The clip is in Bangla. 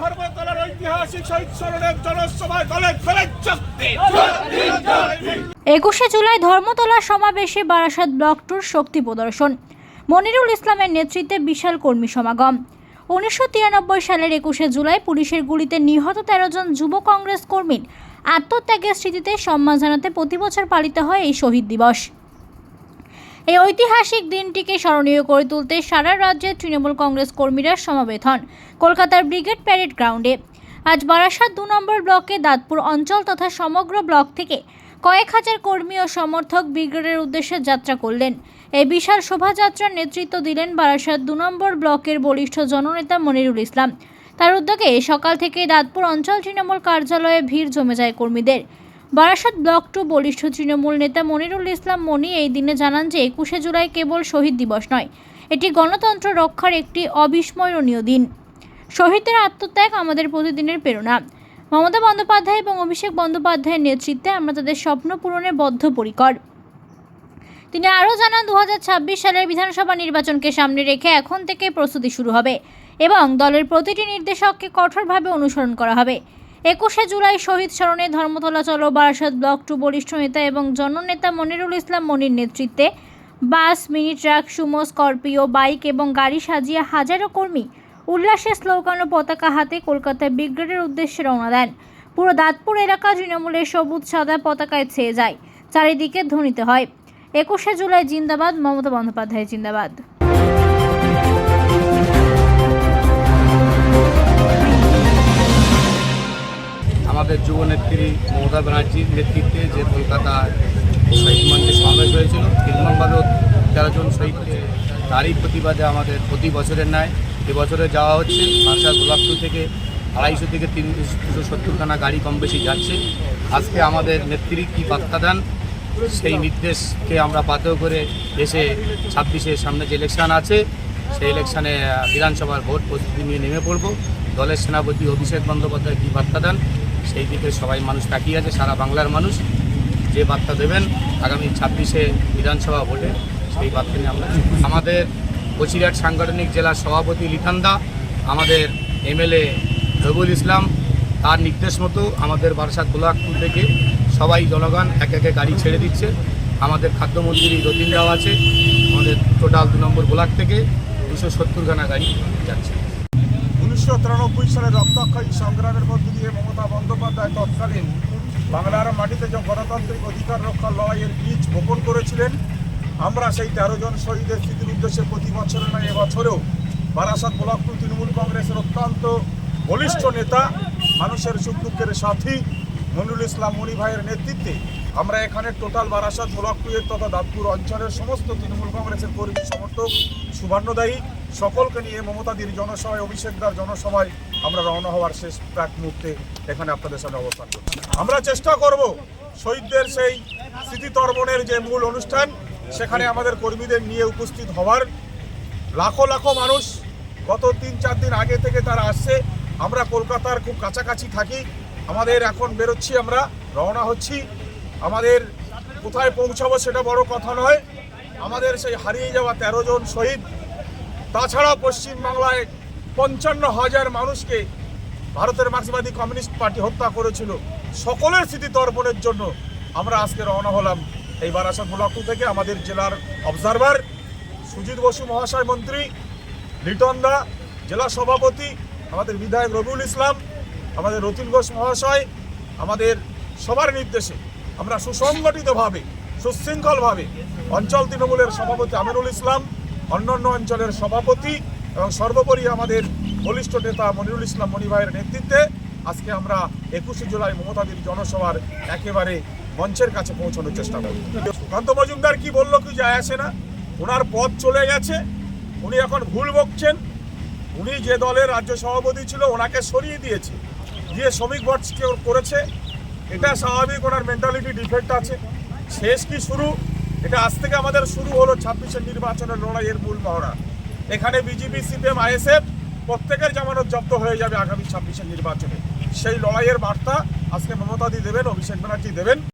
ধর্মতলার ঐতিহাসিক শহীদ স্মরণের জনসভায় শক্তি একুশে জুলাই ধর্মতলা সমাবেশে বারাসাত ব্লক টুর শক্তি প্রদর্শন। মনিরুল ইসলামের নেতৃত্বে বিশাল কর্মী সমাগম। উনিশশো তিরানব্বই সালের একুশে জুলাই পুলিশের গুলিতে নিহত তেরো জন যুব কংগ্রেস কর্মীর আত্মত্যাগের স্মৃতিতে সম্মান জানাতে প্রতি বছর পালিত হয় এই শহীদ দিবস। এই ঐতিহাসিক দিনটিকে স্মরণীয় করে তুলতে সারা রাজ্যে তৃণমূল কংগ্রেস কর্মীরা সমাবেত হন কলকাতার ব্রিগেড প্যারেড গ্রাউন্ডে। আজ বারাসাত দু নম্বর ব্লকে দাঁতপুর অঞ্চল তথা সমগ্র ব্লক থেকে কয়েক হাজার কর্মী ও সমর্থক ব্রিগেডের উদ্দেশ্যে যাত্রা করলেন। এই বিশাল শোভাযাত্রার নেতৃত্ব দিলেন বারাসাত দু নম্বর ব্লকের বলিষ্ঠ জননেতা মনিরুল ইসলাম। তার উদ্যোগে সকাল থেকে দাঁতপুর অঞ্চল তৃণমূল কার্যালয়ে ভিড় জমে যায় কর্মীদের। বারাসাত ব্লক টু বলিষ্ঠ তৃণমূল নেতা মনিরুল ইসলাম মনি এই দিনে জানান যে একুশে জুলাই কেবল শহীদ দিবস নয়, এটি গণতন্ত্র রক্ষার একটি অবিস্মরণীয় দিন। শহীদদের আত্মত্যাগ আমাদের প্রতিদিনের প্রেরণা। মমতা বন্দ্যোপাধ্যায় এবং অভিষেক বন্দ্যোপাধ্যায়ের নেতৃত্বে আমরা তাদের স্বপ্ন পূরণে বদ্ধপরিকর। তিনি আরও জানান দু হাজার ছাব্বিশ সালের বিধানসভা নির্বাচনকে সামনে রেখে এখন থেকে প্রস্তুতি শুরু হবে এবং দলের প্রতিটি নির্দেশককে কঠোরভাবে অনুসরণ করা হবে। একুশে জুলাই শহীদ স্মরণে ধর্মতলা চলো বারাসাত ব্লক টু বরিষ্ঠ নেতা এবং জননেতা মনিরুল ইসলাম মনির নেতৃত্বে bus, mini truck, Sumo, Scorpio, bike এবং গাড়ি সাজিয়ে হাজারো কর্মী উল্লাসে স্লোগান ও পতাকা হাতে কলকাতায় ব্রিগেডের উদ্দেশ্যে রওনা দেন। পুরো দাঁতপুর এলাকা তৃণমূলের সবুজ সাদা পতাকায় ছেয়ে যায়। চারিদিকে ধ্বনিতে হয়। একুশে জুলাই জিন্দাবাদ, মমতা বন্দ্যোপাধ্যায় জিন্দাবাদ। আমাদের যুব নেত্রী মমতা ব্যানার্জির নেতৃত্বে যে কলকাতায় শহীদ মঞ্চে সমাবেশ হয়েছিল নির্মমভাবে তেরো জন শহীদকে তারই প্রতিবাদে আমাদের প্রতি বছরের ন্যায়, এবছরে যাওয়া হচ্ছে ভাষা গোলাপপুর থেকে আড়াইশো থেকে তিন দুশো সত্তরখানা গাড়ি কম বেশি যাচ্ছে। আজকে আমাদের নেত্রী কী বার্তা দেন? সেই নির্দেশকে আমরা পাথেয় করে এসে ছাব্বিশে সামনে যে ইলেকশান আছে, সেই ইলেকশানে বিধানসভার ভোট প্রস্তুতি নিয়ে নেমে পড়ব। দলের সেনাপতি অভিষেক বন্দ্যোপাধ্যায় কী বার্তা দেন? সেই দিকে সবাই মানুষ তাকিয়ে আছে, সারা বাংলার মানুষ। যে বার্তা দেবেন, আগামী ছাব্বিশে বিধানসভা ভোটে সেই বার্তা নিয়ে আমরা আমাদের বসিরহাট সাংগঠনিক জেলার সভাপতি লিখান্দা আমাদের এমএলএ রবুল ইসলাম, তার নির্দেশ মতো আমাদের বারাসাত গোলাকপুর থেকে সবাই জনগণ এক একে গাড়ি ছেড়ে দিচ্ছে। আমাদের খাদ্যমন্ত্রী রতিন রাও আছে, আমাদের টোটাল দু নম্বর গোলাক থেকে দুশো সত্তরখানা গাড়ি যাচ্ছে। উনিশশো তিরানব্বই সালে রক্তাক্ষয়ী সংগ্রামের মধ্য দিয়ে মমতা বন্দ্যোপাধ্যায় তৎকালীন বাংলার মাটিতে যে গণতান্ত্রিক অধিকার রক্ষা লড়াইয়ের বীজ বপন করেছিলেন, আমরা সেই তেরো জন শহীদের স্মৃতির উদ্দেশ্যে প্রতি বছরের নয় এবছরেও বারাসাত ব্লকপুর তৃণমূল কংগ্রেসের অত্যন্ত বলিষ্ঠ নেতা, মানুষের সুখ দুঃখের সাথী মনিরুল ইসলাম মনি ভাইয়ের নেতৃত্বে আমরা এখানে টোটাল বারাসাত ব্লকপুরের তথা দাঁতপুর অঞ্চলের সমস্ত তৃণমূল কংগ্রেসের কর্মী, সমর্থক সুবর্ণদায়ী সকলকে নিয়ে মমতাদির জনসভায় অভিষেকদার জনসভায় আমরা রওনা হওয়ার শেষ প্রাক মুহূর্তে এখানে আপনাদের সামনে অবস্থান করছি। আমরা চেষ্টা করব শহীদদের সেই স্মৃতিতর্পণের যে মূল অনুষ্ঠান, সেখানে আমাদের কর্মীদের নিয়ে উপস্থিত হওয়ার। লাখো লাখো মানুষ গত তিন চার দিন আগে থেকে তারা আসছে। আমরা কলকাতার খুব কাছাকাছি থাকি। আমাদের এখন বেরোচ্ছি, আমরা রওনা হচ্ছি। আমাদের কোথায় পৌঁছাবো সেটা বড় কথা নয়। আমাদের সেই হারিয়ে যাওয়া তেরো জন শহীদ। তাছাড়া পশ্চিমবাংলায় পঞ্চান্ন হাজার মানুষকে ভারতের মার্ক্সবাদী কমিউনিস্ট পার্টি হত্যা করেছিল। সকলের স্মৃতি তর্পণের জন্য আমরা আজকে রওনা হলাম। এই বারাসাত ব্লক থেকে আমাদের জেলার অবজারভার সুজিত বসু মহাশয় মন্ত্রী, লিটন দা, জেলা সভাপতি, আমাদের বিধায়ক রবিউল ইসলাম আমাদের রতিন ঘোষ মহাশয় আমাদের সবার নির্দেশে আমরা সুসংগঠিতভাবে, সুশৃঙ্খলভাবে অঞ্চল তৃণমূলের সভাপতি আমিরুল ইসলাম, অন্যান্য অঞ্চলের সভাপতি এবং সর্বোপরি আমাদের বলিষ্ঠ নেতা মনিরুল ইসলাম মনিভাইয়ের নেতৃত্বে আজকে আমরা একুশে জুলাই মমতাদির জনসভার একেবারে মঞ্চের কাছে পৌঁছানোর চেষ্টা করব। সুকান্ত মজুমদার কি বলল কি যায় আসে না? ওনার পথ চলে গেছে, উনি এখন ভুল বকছেন, উনি যে দলের রাজ্য সভাপতি ছিল ওনাকে সরিয়ে দিয়েছে। দিয়ে শ্রমিক ভোট করেছে, এটা স্বাভাবিক, ওনার মেন্টালিটি ডিফেক্ট আছে। শেষ কি শুরু? এটা আজ থেকে আমাদের শুরু হলো ছাব্বিশের নির্বাচনের লড়াইয়ের মূল মহড়া। এখানে বিজেপি, সিপিএম, আইএসএফ প্রত্যেকের জামানত জব্দ হয়ে যাবে আগামী ছাব্বিশের নির্বাচনে। সেই লড়াইয়ের বার্তা আজকে মমতাদি দেবেন, অভিষেক ব্যানার্জি দেবেন।